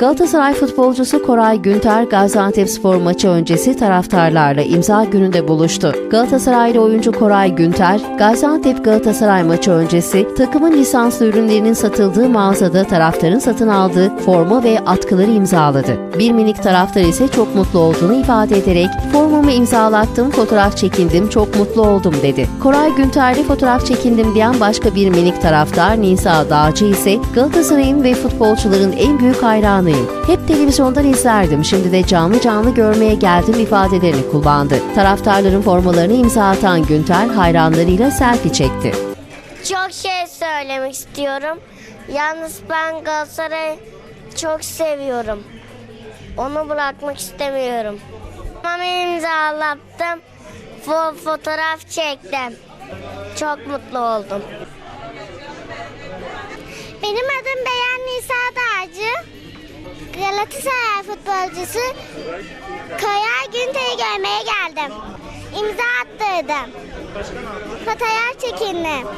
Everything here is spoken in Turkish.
Galatasaray futbolcusu Koray Günter Gaziantepspor maçı öncesi taraftarlarla imza gününde buluştu. Galatasaraylı oyuncu Koray Günter, Gaziantep Galatasaray maçı öncesi takımın lisanslı ürünlerinin satıldığı mağazada taraftarın satın aldığı forma ve atkıları imzaladı. Bir minik taraftar ise çok mutlu olduğunu ifade ederek formamı imzalattım, fotoğraf çekindim, çok mutlu oldum dedi. Koray Günter'le fotoğraf çekindim diyen başka bir minik taraftar Nisa Dağcı ise Galatasaray'ın ve futbolcuların en büyük hayranıyım. Hep televizyondan izlerdim, şimdi de canlı canlı görmeye geldim ifadelerini kullandı. Taraftarların formalarını imza atan Günter hayranlarıyla selfie çekti. Çok şey söylemek istiyorum. Yalnız ben Galatasaray'ı çok seviyorum. Onu bırakmak istemiyorum. Ama imzalattım. Fo- fotoğraf çektim. Çok mutlu oldum. Galatasaray futbolcusu Kaya Günter'i görmeye geldim. İmza attırdım. Fotoğraf çekindim.